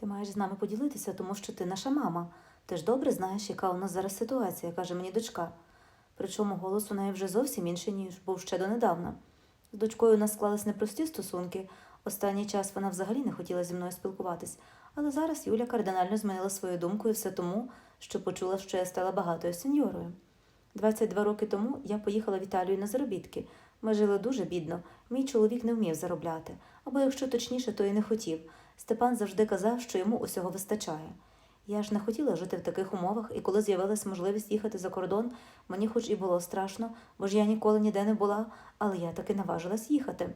Ти маєш з нами поділитися, тому що ти наша мама. Ти ж добре знаєш, яка у нас зараз ситуація, каже мені дочка. Причому голос у неї вже зовсім інший, ніж був ще донедавна. З дочкою у нас склались непрості стосунки. Останній час вона взагалі не хотіла зі мною спілкуватись, але зараз Юля кардинально змінила свою думку і все тому, що почула, що я стала багатою сеньорою. 22 роки тому я поїхала в Італію на заробітки. Ми жили дуже бідно. Мій чоловік не вмів заробляти, або якщо точніше, то і не хотів. Степан завжди казав, що йому усього вистачає. Я ж не хотіла жити в таких умовах, і коли з'явилась можливість їхати за кордон, мені хоч і було страшно, бо ж я ніколи ніде не була, але я таки наважилась їхати.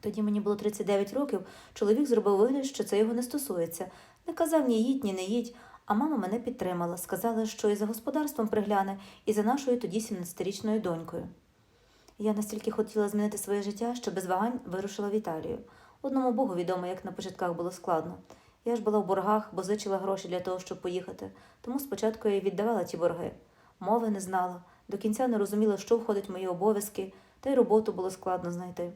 Тоді мені було 39 років, чоловік зробив вигляд, що це його не стосується. Не казав ні їдь, ні не їдь, а мама мене підтримала, сказала, що і за господарством пригляне, і за нашою тоді 17-річною донькою. Я настільки хотіла змінити своє життя, що без вагань вирушила в Італію. Одному Богу відомо, як на початках було складно. Я ж була в боргах, бо зичила гроші для того, щоб поїхати, тому спочатку я й віддавала ті борги. Мови не знала, до кінця не розуміла, що входить в мої обов'язки, та й роботу було складно знайти.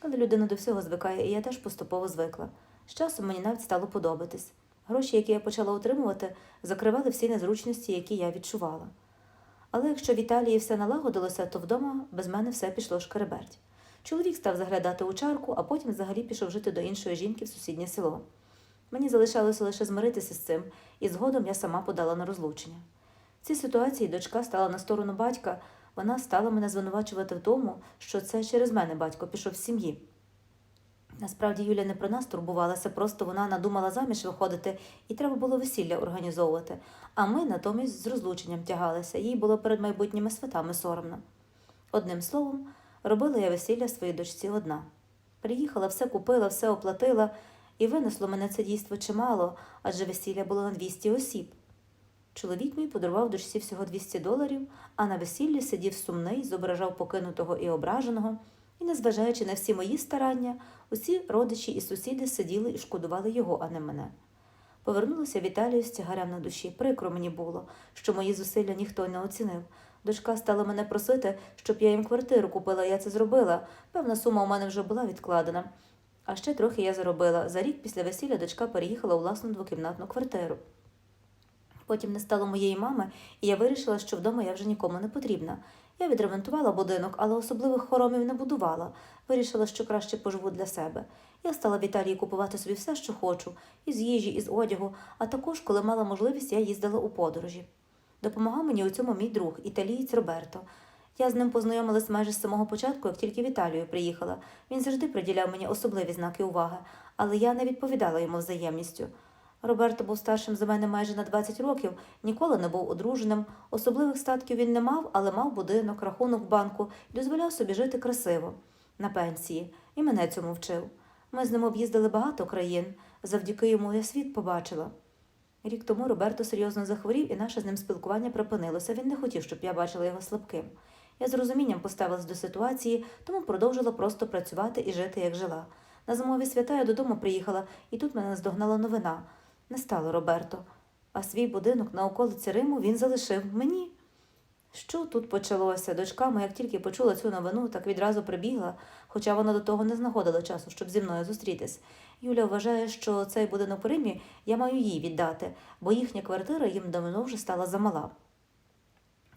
Але людина до всього звикає, і я теж поступово звикла. З часом мені навіть стало подобатись. Гроші, які я почала отримувати, закривали всі незручності, які я відчувала. Але якщо в Італії все налагодилося, то вдома без мене все пішло шкереберть. Чоловік став заглядати у чарку, а потім взагалі пішов жити до іншої жінки в сусіднє село. Мені залишалося лише змиритися з цим, і згодом я сама подала на розлучення. В цій ситуації дочка стала на сторону батька, вона стала мене звинувачувати в тому, що це через мене батько пішов з сім'ї. Насправді Юля не про нас турбувалася, просто вона надумала заміж виходити, і треба було весілля організовувати. А ми натомість з розлученням тягалися, їй було перед майбутніми святами соромно. Одним словом, робила я весілля своїй дочці одна. Приїхала, все купила, все оплатила, і винесло мене це дійство чимало, адже весілля було на 200 осіб. Чоловік мій подарував дочці всього 200 доларів, а на весіллі сидів сумний, зображав покинутого і ображеного, і, незважаючи на всі мої старання, усі родичі і сусіди сиділи і шкодували його, а не мене. Повернулася в Італію з тягарем на душі. Прикро мені було, що мої зусилля ніхто не оцінив. Дочка стала мене просити, щоб я їм квартиру купила, я це зробила. Певна сума у мене вже була відкладена. А ще трохи я заробила. За рік після весілля дочка переїхала у власну двокімнатну квартиру. Потім не стало моєї мами, і я вирішила, що вдома я вже нікому не потрібна. Я відремонтувала будинок, але особливих хоромів не будувала. Вирішила, що краще поживу для себе. Я стала в Італії купувати собі все, що хочу, із їжі, із одягу, а також, коли мала можливість, я їздила у подорожі. Допомагав мені у цьому мій друг, італієць Роберто. Я з ним познайомилась майже з самого початку, як тільки в Італію приїхала. Він завжди приділяв мені особливі знаки уваги, але я не відповідала йому взаємністю. Роберто був старшим за мене майже на 20 років, ніколи не був одруженим. Особливих статків він не мав, але мав будинок, рахунок в банку і дозволяв собі жити красиво на пенсії, і мене цьому вчив. Ми з ним об'їздили багато країн. Завдяки йому я світ побачила. Рік тому Роберто серйозно захворів, і наше з ним спілкування припинилося. Він не хотів, щоб я бачила його слабким. Я з розумінням поставилась до ситуації, тому продовжила просто працювати і жити, як жила. На зимові свята я додому приїхала, і тут мене наздогнала новина. Не стало Роберто, а свій будинок на околиці Риму він залишив мені. Що тут почалося? Дочка моя, як тільки почула цю новину, так відразу прибігла, хоча вона до того не знаходила часу, щоб зі мною зустрітись. Юля вважає, що цей будинок у Римі я маю їй віддати, бо їхня квартира їм давно вже стала замала.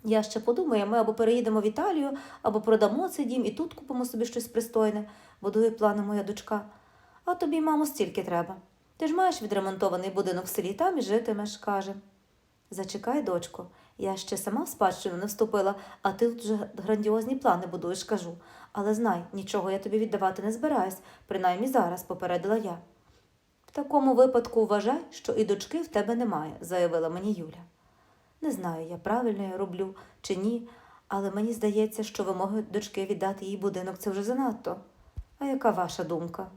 Я ще подумаю, ми або переїдемо в Італію, або продамо цей дім і тут купимо собі щось пристойне, будує плани моя дочка. А тобі, мамо, стільки треба. Ти ж маєш відремонтований будинок в селі, там і житимеш, каже. Зачекай, дочко, я ще сама в спадщину не вступила, а ти тут вже грандіозні плани будуєш, кажу. Але знай, нічого я тобі віддавати не збираюсь, принаймні зараз, попередила я. В такому випадку вважай, що і дочки в тебе немає, заявила мені Юля. Не знаю, я правильно я роблю чи ні, але мені здається, що вимоги дочки віддати їй будинок це вже занадто. А яка ваша думка?